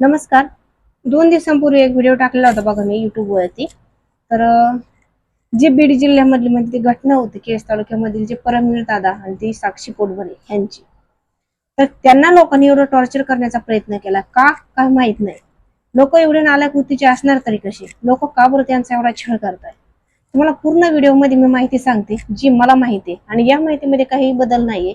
नमस्कार. दोन दिवसांपूर्वी एक व्हिडिओ टाकलेला होता बघा मी युट्यूब वरती. तर जे बीड जिल्ह्यामधली म्हणजे ती घटना होती केस तालुक्यामधील जे परमवीर दादा आणि ती साक्षी पोटभरे यांची. तर त्यांना लोकांनी एवढं टॉर्चर करण्याचा प्रयत्न केला. का? काय माहीत नाही. लोक एवढे नालायक वृत्तीचे असणार तरी कसे? लोक का बरं त्यांचा एवढा छळ करताय? तुम्हाला पूर्ण व्हिडिओमध्ये मी माहिती सांगते जी मला माहिती आहे. आणि या माहितीमध्ये काही बदल नाहीये.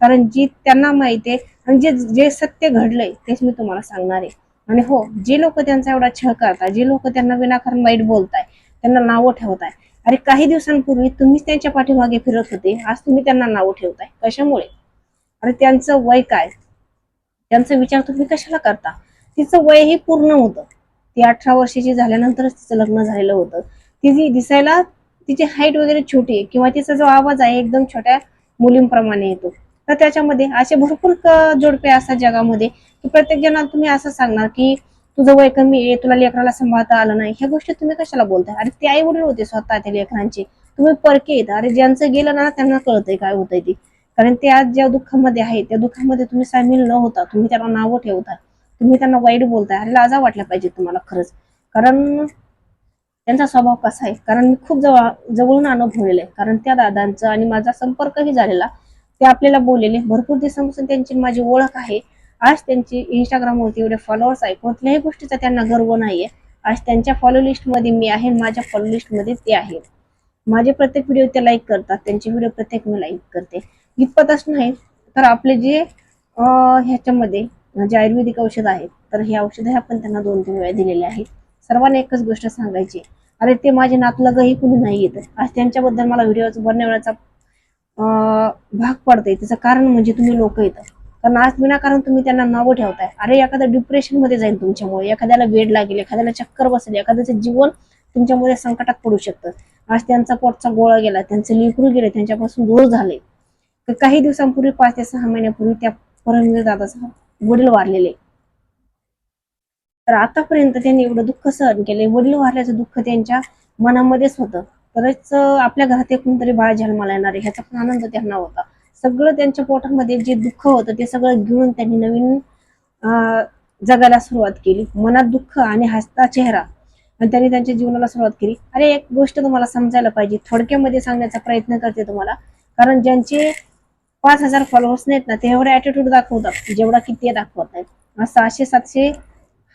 कारण जी त्यांना माहिती आहे आणि जे जे सत्य घडलंय तेच मी तुम्हाला सांगणार आहे. आणि हो जे लोक त्यांचा एवढा छळ करताय जे लोक त्यांना विनाकारण वाईट बोलताय त्यांना नावं ठेवताय. अरे काही दिवसांपूर्वी तुम्हीच त्यांच्या पाठीमागे फिरत होते आज तुम्ही त्यांना नावं ठेवताय. कशामुळे? अरे त्यांचं वय काय? त्यांचा विचार तुम्ही कशाला करता? तिचं वय हे पूर्ण होतं. ती अठरा वर्षाची झाल्यानंतरच तिचं लग्न झालेलं होतं. तिची दिसायला तिची हाईट वगैरे छोटी आहे किंवा तिचा जो आवाज आहे एकदम छोट्या मुलींप्रमाणे येतो. तर त्याच्यामध्ये असे भरपूर जोडपे असतात जगामध्ये की प्रत्येक जणाला तुम्ही असं सांगणार की तुझं वय कमी आहे तुला लेकराला सांभाळता आलं नाही. ह्या गोष्टी तुम्ही कशाला बोलताय? अरे ते आई वडील होते स्वतः त्या लेकरांचे. तुम्ही परके येत अरे ज्यांचं गेलं ना त्यांना कळतंय काय होतंय ते. कारण ते आज ज्या दुःखामध्ये आहे त्या दुःखामध्ये तुम्ही सामील न होता तुम्ही त्यांना नावं ठेवताय तुम्ही त्यांना वाईट बोलताय. अरे लाजा वाटल्या पाहिजे तुम्हाला खरंच. कारण त्यांचा स्वभाव कसा आहे? कारण मी खूप जवळ जवळून अनुभवलेला आहे. कारण त्या दादांचा आणि माझा संपर्कही झालेला. ते आपल्याला बोललेले. भरपूर दिवसांपासून त्यांची माझी ओळख आहे. आज त्यांची इंस्टाग्रामवरती एवढे फॉलोअर्स आहे कोणत्याही गोष्टीचा त्यांना गर्व नाहीये. आज त्यांच्या फॉलो लिस्टमध्ये मी आहे. माझ्या फॉलो लिस्टमध्ये ते आहेत. माझे प्रत्येक व्हिडिओ ते लाईक करतात. त्यांचे व्हिडिओ प्रत्येक मी लाईक करते. इतपतच नाही तर आपले जे ह्याच्यामध्ये जे आयुर्वेदिक औषध आहेत तर हे औषधं आपण त्यांना दोन तीन वेळा दिलेले आहेत. सर्वांना एकच गोष्ट सांगायची अरे ते माझे नातलगही कुणी नाही येत. आज त्यांच्याबद्दल मला व्हिडिओ बनवण्याचा भाग पडते त्याचं कारण म्हणजे तुम्ही लोक येतात कारण आज विनाकारण तुम्ही त्यांना नावं ठेवताय. अरे एखादा डिप्रेशनमध्ये जाईल तुमच्यामुळे. एखाद्याला वेड लागेल एखाद्याला चक्कर बसेल एखाद्याचं जीवन तुमच्यामध्ये संकटात पडू शकतं. आज त्यांचा पोटचा गोळा गेला त्यांचे लेकरू गेले त्यांच्यापासून दूर झाले तर काही दिवसांपूर्वी पाच ते सहा महिन्यापूर्वी त्या परमवीर दादाचा वडील वारलेले. तर आतापर्यंत त्यांनी एवढं दुःख सहन केले वडील वारल्याचं दुःख त्यांच्या मनामध्येच होतं. तरच आपल्या घरात एकूण कोणतरी बाळ जन्माला येणार आहे ह्याचा पण आनंद त्यांना होता. सगळं त्यांच्या पोटामध्ये जे दुःख होतं ते सगळं घेऊन त्यांनी नवीन जगायला सुरुवात केली. मनात दुःख आणि हसता चेहरा. आणि त्यांनी त्यांच्या जीवनाला सुरुवात केली. अरे एक गोष्ट तुम्हाला समजायला पाहिजे. थोडक्यामध्ये सांगण्याचा प्रयत्न करते तुम्हाला. कारण ज्यांचे पाच हजार फॉलोअर्स नाहीत ना ते एवढे दाखवतात जेवढा की ते दाखवत नाहीत. सहाशे सातशे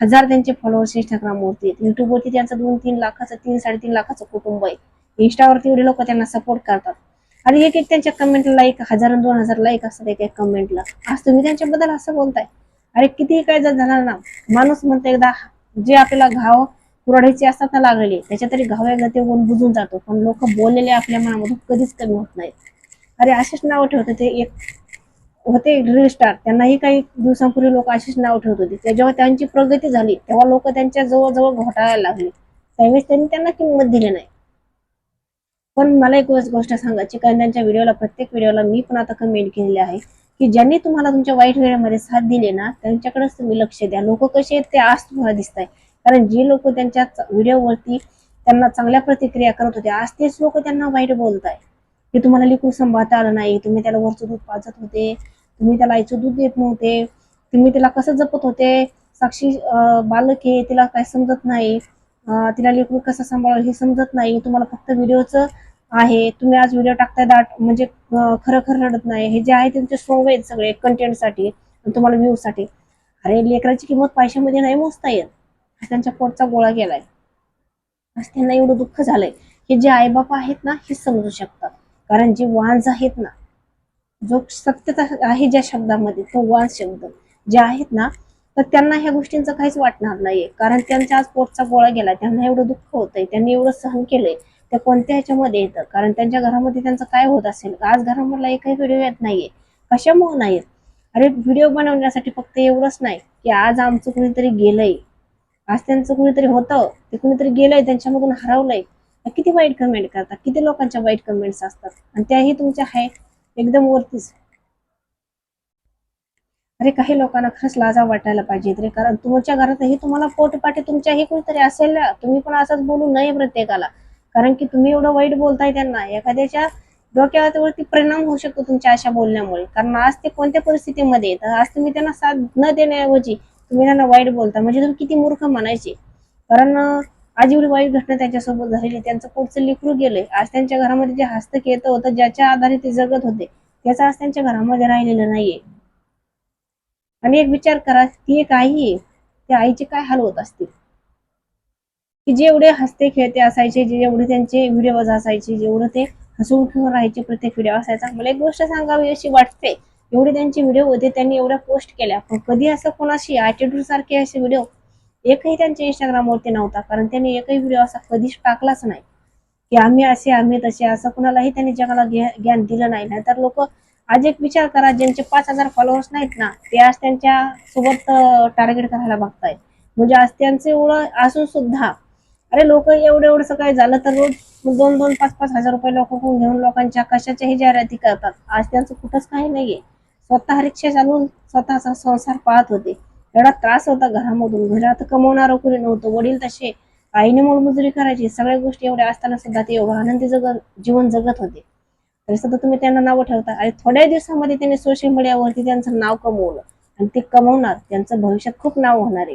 हजार त्यांचे फॉलोअर्स इंस्टाग्रामवरती आहेत. युट्यूबवरती त्यांचं दोन तीन लाखाचं तीन साडेतीन लाखाचं कुटुंब आहे. इंस्टावरती एवढे लोक त्यांना सपोर्ट करतात. आणि एक एक त्यांच्या कमेंटला एक हजार दोन हजार लाईक असतात एक एक कमेंटला आज तुम्ही त्यांच्याबद्दल असं बोलताय. अरे किती काय जर झालं ना माणूस म्हणतो एकदा जे आपल्याला घाव कुराडीचे असतात ना लागलेले त्याच्या तरी घाव एकदा ते बुजून जातो. पण लोक बोललेले आपल्या मनामधून कधीच कमी होत नाहीत. अरे असेच नाव ठेवते ते एक होते रील स्टार त्यांनाही काही दिवसांपूर्वी लोक अशीच नाव ठेवत होते. ते जेव्हा त्यांची प्रगती झाली तेव्हा लोक त्यांच्या जवळजवळ घोटाळायला लागले. त्यावेळेस त्यांनी त्यांना किंमत दिली नाही. पण मला एक गोष्ट सांगायची कारण त्यांच्या व्हिडिओला प्रत्येक व्हिडिओला मी पण आता कमेंट केलेली आहे की ज्यांनी तुम्हाला तुमच्या वाईट वेळेमध्ये साथ दिली ना त्यांच्याकडेच तुम्ही लक्ष द्या. लोक कसे आहेत ते आज तुम्हाला दिसत आहे कारण जे लोक त्यांच्या व्हिडिओवरती त्यांना चांगल्या प्रतिक्रिया करत होते आज तेच लोक त्यांना वाईट बोलताय की तुम्हाला लिकूड सांभाळता आलं नाही तुम्ही त्याला वरचं दूध पाजत होते तुम्ही त्याला आईचं दूध देत नव्हते तुम्ही तिला कसं जपत होते साक्षी बालक आहे तिला काय समजत नाही. तिला लेकरू कसं सांभाळ हे समजत नाही. तुम्हाला फक्त व्हिडिओचं आहे. तुम्ही आज व्हिडिओ टाकताय दाट म्हणजे खरं खरं रडत नाही. हे जे आहे त्यांचे सोंग आहेत सगळे कंटेंटसाठी तुम्हाला व्ह्यू साठी. अरे लेकराची किंमत पैशामध्ये नाही मोजता येत. त्यांच्या पोटचा गोळा गेलाय आज त्यांना एवढं दुःख झालंय. हे जे आईबाप आहेत ना हे समजू शकतात. कारण जे वांज आहेत ना जो सत्यता आहे ज्या शब्दामध्ये तो वांज शब्द. जे आहेत ना तर त्यांना ह्या गोष्टींचं काहीच वाटणार नाहीये. कारण त्यांच्या आज पोटचा गोळा गेला त्यांना एवढं दुःख होतंय त्यांनी एवढं सहन केलंय ते कोणत्या ह्याच्यामध्ये येतं? कारण त्यांच्या घरामध्ये त्यांचं काय होत असेल? आज घरामधला एकही व्हिडिओ येत नाहीये. कशामुळे नाही अरे व्हिडिओ बनवण्यासाठी फक्त एवढंच नाही की आज आमचं कुणीतरी गेलंय. आज त्यांचं कुणीतरी होतं ते कुणीतरी गेलंय त्यांच्यामधून हरवलंय. किती वाईट कमेंट करतात किती लोकांच्या वाईट कमेंट्स असतात? आणि त्याही तुमच्या आहे एकदम वरतीच. अरे काही लोकांना खरंच लाजा वाटायला पाहिजे रे कारण तुमच्या घरातही तुम्हाला पोटपाठी तुमच्याही कोणीतरी असेल ना. तुम्ही पण असंच बोलू नये प्रत्येकाला. कारण की तुम्ही एवढं वाईट बोलताय त्यांना. एखाद्याच्या डोक्यावरती परिणाम होऊ शकतो तुमच्या अशा बोलण्यामुळे. कारण आज ते कोणत्या परिस्थितीमध्ये येतात आज तुम्ही त्यांना साथ न देण्याऐवजी तुम्ही त्यांना वाईट बोलता. म्हणजे तुम्ही किती मूर्ख म्हणायचे? कारण आज एवढी वाईट घटना त्यांच्यासोबत झालेली. त्यांचं पोटचं लिखरू गेलंय आज त्यांच्या घरामध्ये जे हस्तक येतं होतं ज्याच्या आधारे ते जगत होते त्याचं आज त्यांच्या घरामध्ये राहिलेलं नाहीये. आणि एक विचार करा ती एक आई आहे त्या आईचे काय हाल होत असतील? की जेवढे हसते खेळते असायचे जे जेवढे त्यांचे व्हिडिओज असायचे जेवढे ते हसून खेळून राहायचे प्रत्येक व्हिडिओ असायचा. मला एक गोष्ट सांगावी अशी वाटते एवढे त्यांचे व्हिडिओ होते त्यांनी एवढ्या पोस्ट केल्या. पण कधी असं कोणाशी ॲटिट्यूड सारखे असे व्हिडिओ एकही त्यांच्या इंस्टाग्रामवरती नव्हता कारण त्यांनी एकही व्हिडिओ असा कधीच टाकलाच नाही. की आम्ही असे आम्ही तसे असं कुणालाही त्यांनी जगाला ज्ञान दिलं नाही. नाहीतर लोक आज एक विचार करा ज्यांचे पाच हजार फॉलोअर्स नाहीत ना ते आज त्यांच्यासोबत टार्गेट करायला बघताय म्हणजे आज त्यांचे एवढं असून सुद्धा अरे लोक एवढं एवढं काय झालं तर रोज दोन दोन पाच पाच हजार रुपये लोकांकडून घेऊन लोकांच्या कशाच्याही जाहिराती करतात. आज त्यांचं कुठंच काही नाहीये. स्वतः रिक्षा चालवून स्वतःचा संसार पाहत होते. एवढा त्रास होता घरामधून. घरात कमवणारं कुणी नव्हतं. वडील तसे आईने मोलमजुरी करायची. सगळ्या गोष्टी एवढ्या असताना सुद्धा ते एवढं आनंदी जगत जीवन जगत होते. तरी सुद्धा तुम्ही त्यांना नावं ठेवता. आणि थोड्या दिवसामध्ये त्यांनी सोशल मीडियावरती त्यांचं नाव कमवलं. आणि ते कमवणार त्यांचं भविष्यात खूप नाव होणार आहे.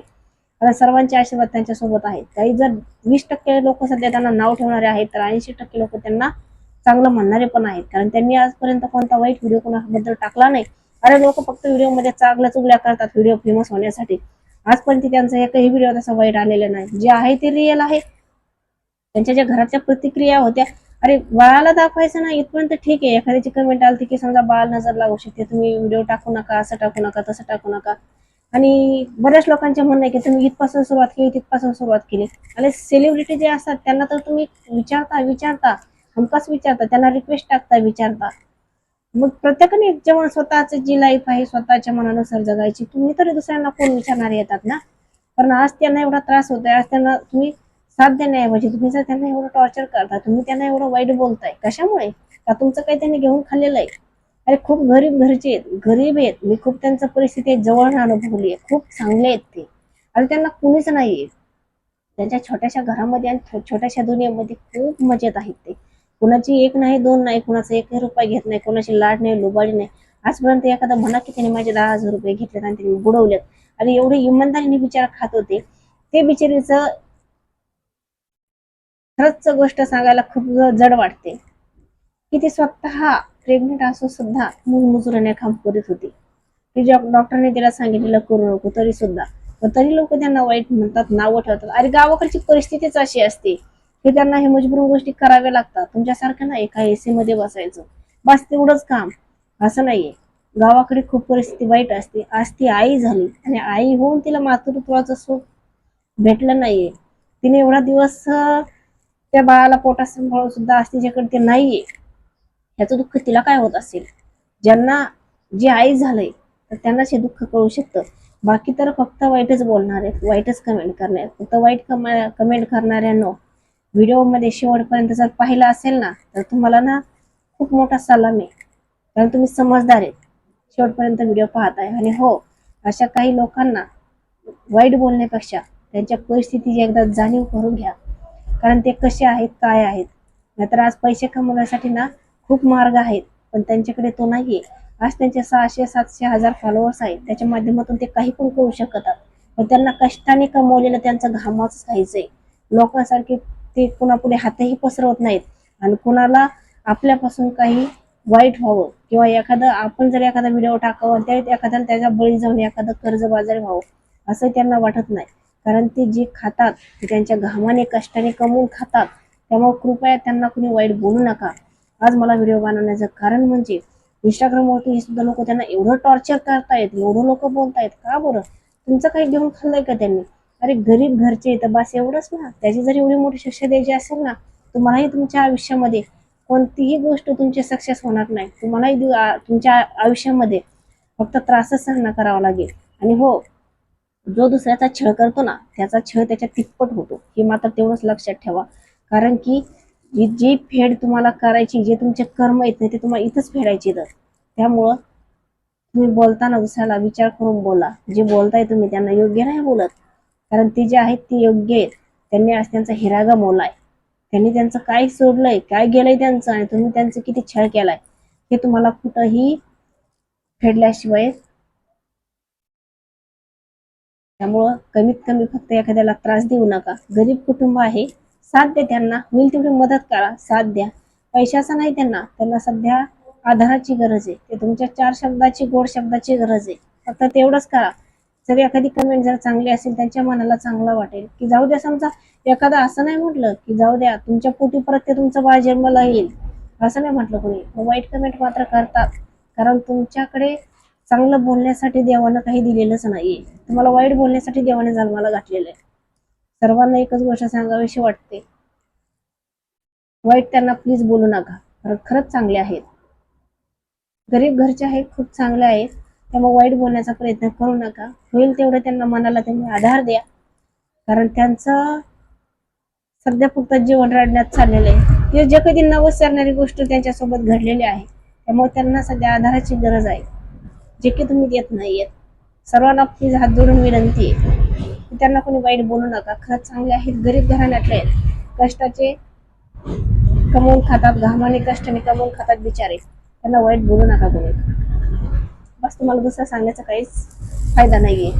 कारण सर्वांचे आशीर्वाद त्यांच्यासोबत आहेत. काही जर वीस टक्के लोक सध्या त्यांना नाव ठेवणारे आहेत तर ऐंशी टक्के लोक त्यांना चांगलं म्हणणारे पण आहेत. कारण त्यांनी आजपर्यंत कोणता वाईट व्हिडिओ कोणाबद्दल टाकला नाही. अरे लोक फक्त व्हिडिओमध्ये चांगल्या चुगल्या करतात व्हिडिओ फेमस होण्यासाठी. आजपर्यंत त्यांचा एकही व्हिडिओ तसा वाईट आलेला नाही. जे आहे ते रिअल आहे. त्यांच्या ज्या घराच्या प्रतिक्रिया होत्या अरे बाळाला दाखवायचं ना इथपर्यंत ठीक आहे. एखाद्याची कमेंट आलती की समजा बाळ नजर लागू शकते. तुम्ही व्हिडिओ टाकू नका असं टाकू नका तसं टाकू नका. आणि बऱ्याच लोकांचे म्हणणं आहे की तुम्ही इथपासून सुरुवात केली तिथपासून सुरुवात केली. आणि सेलिब्रिटी जे असतात त्यांना तर तुम्ही विचारता विचारता. हमकाच विचारता त्यांना रिक्वेस्ट टाकता विचारता. मग प्रत्येकाने जेव्हा स्वतःच जी लाईफ आहे स्वतःच्या मनानुसार जगायची. तुम्ही तरी दुसऱ्यांना कोण विचारणारे येतात ना? कारण आज त्यांना एवढा त्रास होतोय आज त्यांना तुम्ही साथ देण्याऐवजी म्हणजे तुम्ही जर त्यांना एवढं टॉर्चर करता तुम्ही त्यांना एवढं वाईट बोलताय कशामुळे? का तुमचं काही त्यांनी घेऊन खाल्लेलं आहे? अरे खूप गरीब घरचे आहेत गरीब आहेत. मी खूप त्यांचं परिस्थिती जवळ अनुभवली आहे खूप चांगले आहेत ते. आणि त्यांना कुणीच नाहीये त्यांच्या छोट्याशा घरामध्ये आणि छोट्याशा दुनियेमध्ये खूप मजेत आहेत ते. कुणाची एक नाही दोन नाही कुणाचा एकही रुपये घेत नाही कुणाची लाड नाही लुबाडी नाही. आजपर्यंत एखादा म्हणा की त्यांनी माझे दहा हजार रुपये घेतलेत आणि त्यांनी बुडवलेत. आणि एवढे इमानदारीने बिचारा खात होते. ते बिचारीचं खरंच गोष्ट सांगायला खूप जड वाटते. की ती स्वतः प्रेग्नेंट असून सुद्धा मूलमुजुराने काम करीत होती. की ज्या डॉक्टरने तिला सांगितलेलं करू नको तरी सुद्धा. तरी लोक त्यांना वाईट म्हणतात नावं ठेवतात. अरे गावाकडची परिस्थितीच अशी असते. की त्यांना हे मजबूर गोष्टी कराव्या लागतात. तुमच्यासारखं ना एका एसी मध्ये बसायचं? बस तेवढंच काम. असं नाहीये. गावाकडे खूप परिस्थिती वाईट असते. आज ती आई झाली आणि आई होऊन तिला मातृत्वाचं सुख भेटलं नाहीये. तिने एवढा दिवस त्या बाळाला पोटात सांभाळून सुद्धा आज तिच्याकडे ते नाहीये. ह्याचं दुःख तिला काय होत असेल? ज्यांना जे आई झालंय तर त्यांनाच हे दुःख कळू शकतं. बाकी तर फक्त वाईटच बोलणार आहेत वाईटच कमेंट करणार आहेत. फक्त वाईट कमेंट करणाऱ्यांनो व्हिडिओमध्ये शेवटपर्यंत जर पाहिलं असेल ना तर तुम्हाला ना खूप मोठा सलाम आहे. कारण तुम्ही समजदार आहेत. शेवटपर्यंत व्हिडिओ पाहताय. आणि हो अशा काही लोकांना वाईट बोलण्यापेक्षा त्यांच्या परिस्थितीची एकदा जाणीव करून घ्या. कारण ते कसे आहेत काय आहेत. नाहीतर आज पैसे कमवण्यासाठी ना खूप मार्ग आहेत पण त्यांच्याकडे तो नाहीये. आज त्यांचे सहाशे सातशे हजार फॉलोअर्स आहेत. त्याच्या माध्यमातून ते काही पण करू शकतात. पण त्यांना कष्टाने कमवलेलं त्यांचं घामाच खायचंय. लोकांसारखे ते कुणापुढे हातही पसरवत नाहीत. आणि कुणाला आपल्यापासून काही वाईट व्हावं किंवा एखादं आपण जर एखादा व्हिडिओ टाकावं त्या एखाद्याला त्याच्या बळी जाऊन एखादं कर्जबाजारी व्हावं असं त्यांना वाटत नाही. कारण ते जे खातात ते त्यांच्या घामाने कष्टाने कमवून खातात त्यामुळे कृपया त्यांना कुणी वाईट बोलू नका. आज मला व्हिडिओ बनवण्याचं कारण म्हणजे इंस्टाग्रामवरती हे सुद्धा लोक त्यांना एवढं टॉर्चर करतायत एवढं लोक बोलतायत का बरं? तुमचं काही घेऊन खाल्लंय का त्यांनी? अरे गरीब घरचे तर बस एवढंच ना. त्याची जर एवढी मोठी शिक्षा द्यायची असेल ना तुम्हालाही तुमच्या आयुष्यामध्ये कोणतीही गोष्ट तुमची सक्सेस होणार नाही. तुम्हालाही तुमच्या आयुष्यामध्ये फक्त त्रासच सहन करावा लागेल. आणि हो जो दुसऱ्याचा छळ करतो ना त्याचा छळ त्याच्या तिप्पट होतो. हे मात्र तेवढंच लक्षात ठेवा. कारण की जी जी फेड तुम्हाला करायची जे तुमचे कर्म आहेत ना ते तुम्हाला इथंच फेडायचे तर त्यामुळं तुम्ही बोलताना दुसऱ्याला विचार करून बोला. जे बोलताय तुम्ही त्यांना योग्य नाही बोलत. कारण ते जे आहेत ते योग्य आहेत. त्यांनी आज त्यांचा हिरा गमवलाय त्यांनी त्यांचं काय सोडलंय काय गेलंय त्यांचं आणि तुम्ही त्यांचं किती छळ केलाय हे तुम्हाला कुठंही फेडल्याशिवाय त्यामुळं कमीत कमी फक्त एखाद्याला त्रास देऊ नका. गरीब कुटुंब आहे साथ द्या त्यांना. होईल तेवढी मदत करा साथ द्या. पैशाचा नाही त्यांना त्यांना सध्या आधाराची गरज आहे. ते तुमच्या चार शब्दाची गोड शब्दाची गरज आहे. फक्त तेवढंच करा. जर एखादी कमेंट जर चांगली असेल त्यांच्या मनाला चांगलं वाटेल. की जाऊ द्या समजा एखादा असं नाही म्हटलं की जाऊ द्या तुमच्या पोटी परत ते तुमचं बाळ जन्माला येईल. असं नाही म्हटलं कोणी. वाईट कमेंट मात्र करतात. कारण तुमच्याकडे चांगलं बोलण्यासाठी देवानं काही दिलेलंच नाहीये. तुम्हाला वाईट बोलण्यासाठी देवाने जन्माला घातलेलं आहे सर्वांना एकच गोष्ट सांगावीशी वाटते. वाईट त्यांना प्लीज बोलू नका. कारण खरंच चांगले आहेत. गरीब घरचे आहेत खूप चांगले आहेत. त्यामुळे वाईट बोलण्याचा प्रयत्न करू नका. होईल तेवढं त्यांना मनाला त्यांनी आधार द्या. कारण त्यांचं सध्या फक्त जीवन रडण्यात चाललेलं आहे. ते जे कधी नवस करणारी गोष्ट त्यांच्यासोबत घडलेली आहे. त्यामुळे त्यांना सध्या आधाराची गरज आहे. जे की तुम्ही देत नाहीयेत. सर्वांना प्लीज हात जोडून विनंती आहे. त्यांना कोणी वाईट बोलू नका. खरंच चांगले आहेत गरीब घराण्यातले आहेत. कष्टाचे कमवून खातात घामाने कष्टाने कमवून खातात बिचारे. त्यांना वाईट बोलू नका कोणी. बस तुम्हाला दुसरं सांगण्याचा काहीच फायदा नाहीये.